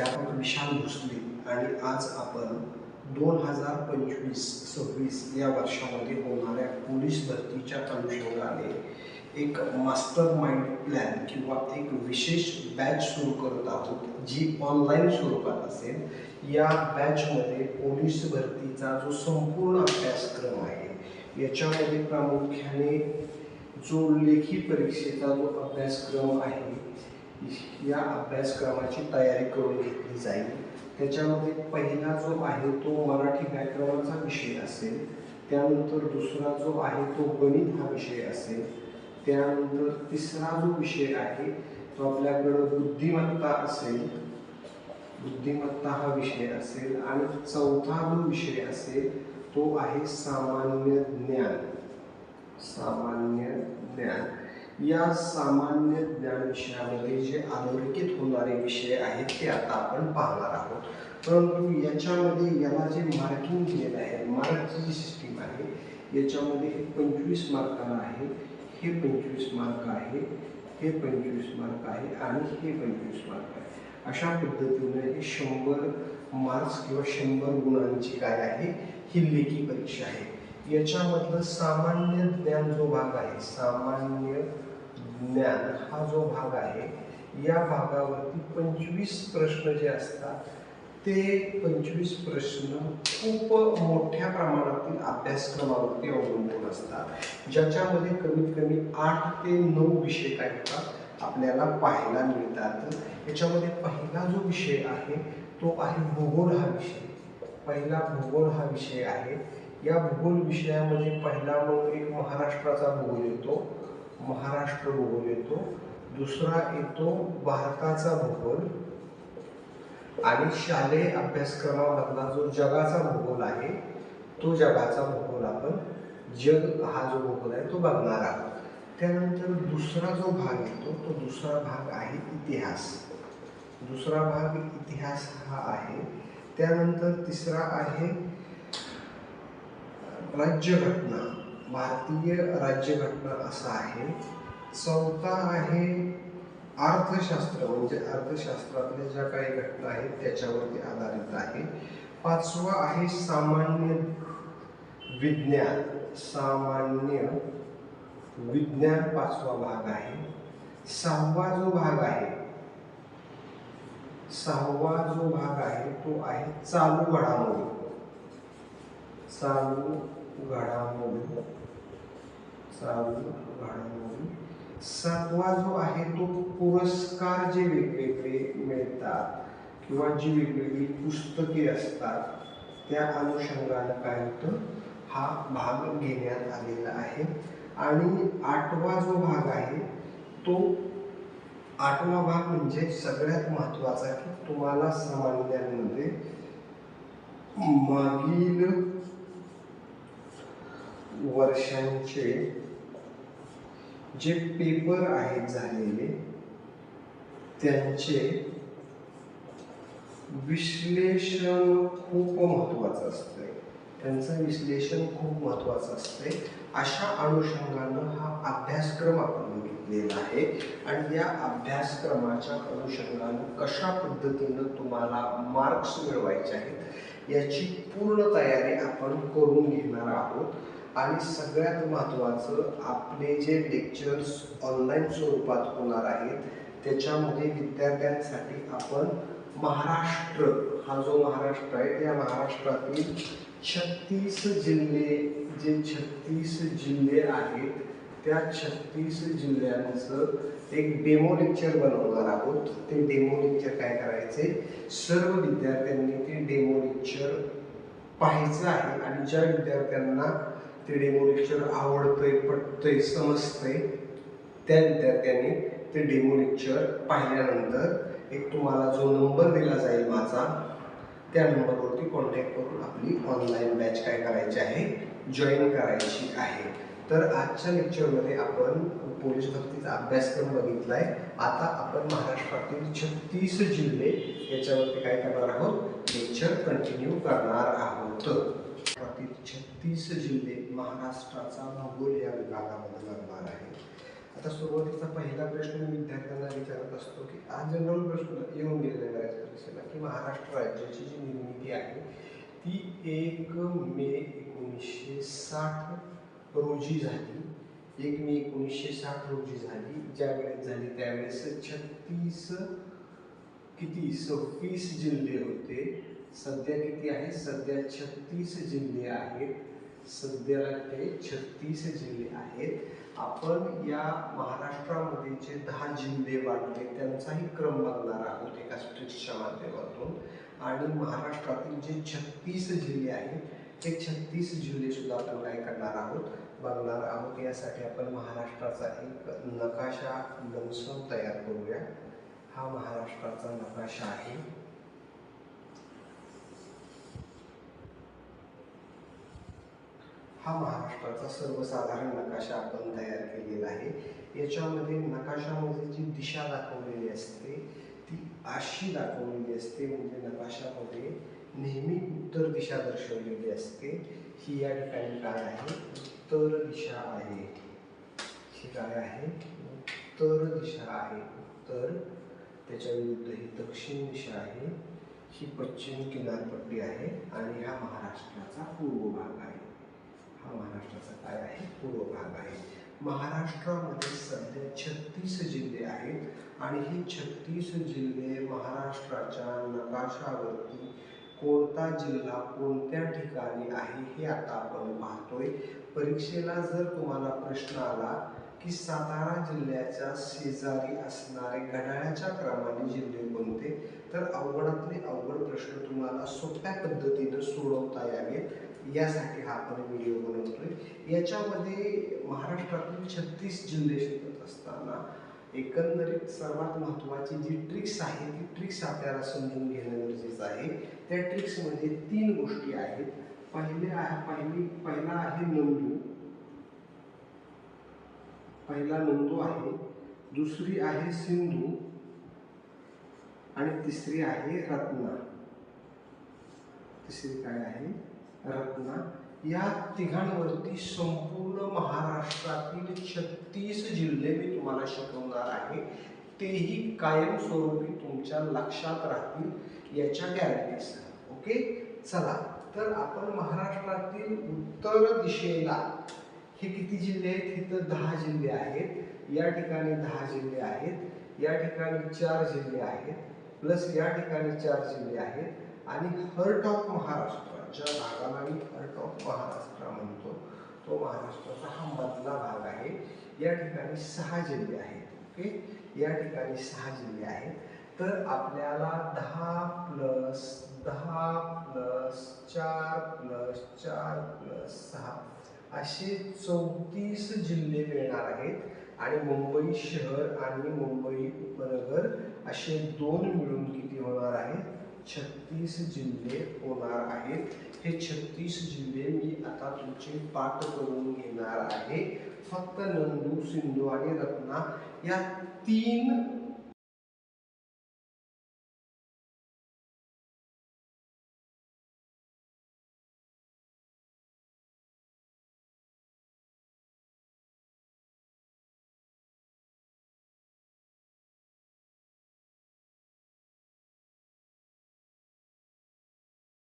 त्यावर विशाल भोसले आणि आज आपण दोन हजार पंचवीस सव्वीस या वर्षामध्ये होणाऱ्या पोलीस भरतीच्या अनुषंगाने एक मास्टर माइंड प्लॅन किंवा एक विशेष बॅच सुरू करत आहोत जी ऑनलाईन स्वरूपात असेल. या बॅचमध्ये पोलीस भरतीचा जो संपूर्ण अभ्यासक्रम आहे याच्यामध्ये प्रामुख्याने जो लेखी परीक्षेचा जो अभ्यासक्रम आहे या अभ्यासक्रमाची तयारी करून घेतली जाईल. त्याच्यामध्ये पहिला जो आहे तो मराठी व्याकरणाचा विषय असेल त्यानंतर दुसरा जो आहे तो गणित हा विषय असेल त्यानंतर तिसरा जो विषय आहे तो आपल्याकडं बुद्धिमत्ता असेल बुद्धिमत्ता हा विषय असेल आणि चौथा जो विषय असेल तो आहे सामान्य ज्ञान. सामान्य ज्ञान. या सामान्य ज्ञान विषयामध्ये जे अधोरेखित होणारे विषय आहेत ते आता आपण पाहणार आहोत. परंतु याच्यामध्ये याला जे मार्किंग दिलेलं आहे मार्कची जी सिस्टीम आहे. याच्यामध्ये पंचवीस मार्काला आहे हे पंचवीस मार्क आहे हे पंचवीस मार्क आहे आणि हे पंचवीस मार्क आहे. अशा पद्धतीने हे शंभर मार्क्स किंवा शंभर गुणांची काय आहे ही लेखी परीक्षा आहे. याच्यामधलं सामान्य ज्ञान जो भाग आहे सामान्य ज्ञान हा जो भाग आहे या भागावरती पंचवीस प्रश्न जे असतात ते पंचवीस प्रश्न खूप मोठ्या प्रमाणातील अभ्यासक्रमावरती अवलंबून असतात. ज्याच्यामध्ये कमीत कमी आठ ते नऊ विषय काय होतात आपल्याला पाहायला मिळतात. याच्यामध्ये पहिला जो विषय आहे तो आहे भूगोल हा विषय. पहिला भूगोल हा विषय आहे. या भूगोल विषयामध्ये पहिला एक महाराष्ट्राचा भूगोल येतो. महाराष्ट्र भूगोल येतो दुसरा येतो भारताचा भूगोल आणि शालेय अभ्यासक्रमामधला जो जगाचा भूगोल आहे तो जगाचा भूगोल आपण जग हा जो भूगोल आहे तो बघणार आहोत. त्यानंतर दुसरा जो भाग येतो तो दुसरा भाग आहे इतिहास. दुसरा भाग इतिहास हा आहे त्यानंतर तिसरा आहे राज्यघटना. भारतीय राज्यघटना असा आहे. चौथा आहे अर्थशास्त्र म्हणजे अर्थशास्त्रातल्या ज्या काही घटना आहेत त्याच्यावरती आधारित आहे. पाचवा आहे सामान्य विज्ञान. सामान्य विज्ञान पाचवा भाग आहे. सहावा जो भाग आहे सहावा जो भाग आहे तो आहे चालू घडामोडी. चालू घडामोडी. चालू घडामोडी सातवा जो आहे तो पुरस्कार जे वेगवेगळे मिळतात किंवा जी वेगवेगळी पुस्तके असतात त्या अनुषंगानं काय होतं? हा भाग घेण्यात आलेला आहे. आणि आठवा जो भाग आहे तो आठवा भाग म्हणजे सगळ्यात महत्त्वाचा की तुम्हाला सामान्यांमध्ये मागील वर्षांचे जे पेपर आहेत झालेले त्यांचे विश्लेषण खूप महत्वाचं असतंय. त्यांचं विश्लेषण खूप महत्वाचं असतंय. अशा अनुषंगानं हा अभ्यासक्रम आपण बघितलेला आहे. आणि या अभ्यासक्रमाच्या अनुषंगानं कशा पद्धतीनं तुम्हाला मार्क्स मिळवायचे आहेत याची पूर्ण तयारी आपण करून घेणार आहोत. आणि सगळ्यात महत्त्वाचं आपले जे लेक्चर्स ऑनलाईन स्वरूपात होणार आहेत त्याच्यामध्ये विद्यार्थ्यांसाठी आपण महाराष्ट्र हा जो महाराष्ट्र आहे त्या महाराष्ट्रातील छत्तीस जिल्हे जे छत्तीस जिल्हे आहेत त्या छत्तीस जिल्ह्यांचं एक डेमो लेक्चर बनवणार आहोत. ते डेमो लेक्चर काय करायचे? सर्व विद्यार्थ्यांनी ते डेमो लेक्चर पाहायचं आहे आणि ज्या विद्यार्थ्यांना ते डी लेक्चर आवडतंय पटतंय समजतंय. त्या विद्यार्थ्यांनी ते डेमो लेक्चर पाहिल्यानंतर एक तुम्हाला जो नंबर दिला जाईल माझा त्या नंबरवरती कॉन्टॅक्ट करून आपली ऑनलाईन बॅच काय करायची आहे जॉईन करायची आहे. तर आजच्या लेक्चरमध्ये आपण पोलीस भरतीचा अभ्यासक्रम बघितला आहे आता आपण महाराष्ट्रातील छत्तीस जिल्हे याच्यावरती काय करणार आहोत? लेक्चर कंटिन्यू करणार आहोत. छत्तीस तीस जिल्हे महाराष्ट्राचा भूगोल या विभागामध्ये लागणार आहे. आता सुरुवातीचा पहिला प्रश्न मी विद्यार्थ्यांना विचारत असतो की हा जनरल प्रश्न येऊन गेलेला आहे बऱ्याच परीक्षेला की महाराष्ट्र राज्याची जी निर्मिती आहे ती एक मे एकोणीसशे साठ रोजी झाली. एक मे एकोणीसशे साठ रोजी झाली. ज्या वेळेस झाली त्यावेळेस छत्तीस किती? सव्वीस जिल्हे होते. सध्या किती आहे? सध्या छत्तीस जिल्हे आहेत. सध्याला ते छत्तीस जिल्हे आहेत. आपण या महाराष्ट्रामध्ये जे दहा जिल्हे वाढले त्यांचाही क्रम बघणार आहोत एका स्ट्रिक्सच्या माध्यमातून. आणि महाराष्ट्रातील जे छत्तीस जिल्हे आहेत ते छत्तीस जिल्हे सुद्धा आपण काय करणार आहोत? बघणार आहोत. यासाठी आपण महाराष्ट्राचा एक नकाशा लमसम तयार करूया. हा महाराष्ट्राचा नकाशा आहे. हा महाराष्ट्राचा सर्वसाधारण नकाशा आपण तयार केलेला आहे. याच्यामध्ये नकाशामध्ये जी दिशा दाखवलेली असते ती अशी दाखवलेली असते म्हणजे नकाशामध्ये नेहमी उत्तर दिशा दर्शवलेली असते. ही या ठिकाणी काय आहे? उत्तर दिशा आहे. ही काय आहे? उत्तर दिशा आहे. उत्तर त्याच्या विरुद्ध ही दक्षिण दिशा आहे. ही पश्चिम किनारपट्टी आहे आणि हा महा पूर्व भाग आहे हा भाग आहे पूर्व भाग आहे महाराष्ट्रामध्ये सध्या छत्तीस जिल्हे आहेत आणि हे छत्तीस जिल्हे महाराष्ट्राच्या नकाशावरती कोणता जिल्हा कोणत्या ठिकाणी आहे हे आता आपण पाहतोय. परीक्षेला जर तुम्हाला प्रश्न आला की सातारा जिल्ह्याच्या शेजारी असणारे घड्याळ्याच्या क्रमाने जिल्हे कोणते तर अवघडातले अवघड प्रश्न तुम्हाला सोप्या पद्धतीनं सोडवता यावेत. यासाठी हा आपण व्हिडिओ बनवतोय. याच्यामध्ये महाराष्ट्रातील छत्तीस जिल्हे शिकत असताना एकंदरीत सर्वात महत्त्वाची जी ट्रिक्स आहे ती ट्रिक्स आपल्याला समजून घेणं गरजेचं आहे. त्या ट्रिक्समध्ये तीन गोष्टी आहेत. पहिले आहे पहिली पहिला आहे नोंदू. पहिला नोंदू आहे दुसरी आहे सिंधू आणि तिसरी आहे रत्ना. तिसरी काय आहे? रत्ना. या तिघांवरती संपूर्ण महाराष्ट्रातील छत्तीस जिल्हे मी तुम्हाला शिकवणार आहे. तेही कायमस्वरूपी तुमच्या लक्षात राहतील. याच्या गॅरंटीसह ओके चला तर आपण महाराष्ट्रातील उत्तर दिशेला हे किती जिल्हे आहेत? इथं दहा जिल्हे आहेत. या ठिकाणी दहा जिल्हे आहेत. या ठिकाणी चार जिल्हे आहेत. प्लस या ठिकाणी चार जिल्हे आहेत. आणि हर्ट ऑफ महाराष्ट्र. ज्या भागाला आम्ही पार्ट ऑफ महाराष्ट्र म्हणतो. तो महाराष्ट्राचा हा मधला भाग आहे. या ठिकाणी सहा जिल्हे आहेत. ओके? या ठिकाणी सहा जिल्हे आहेत. तर आपल्याला दहा प्लस दहा प्लस चार प्लस चार प्लस सहा असे चौतीस जिल्हे मिळणार आहेत. आणि मुंबई शहर आणि मुंबई उपनगर असे दोन मिळून किती होणार आहेत छत्तीस जिल्हे होणार आहेत. हे छत्तीस जिल्हे मी आता तुमचे पाठ करून घेणार आहे. फक्त नंदू सिंधू आणि रत्ना या तीन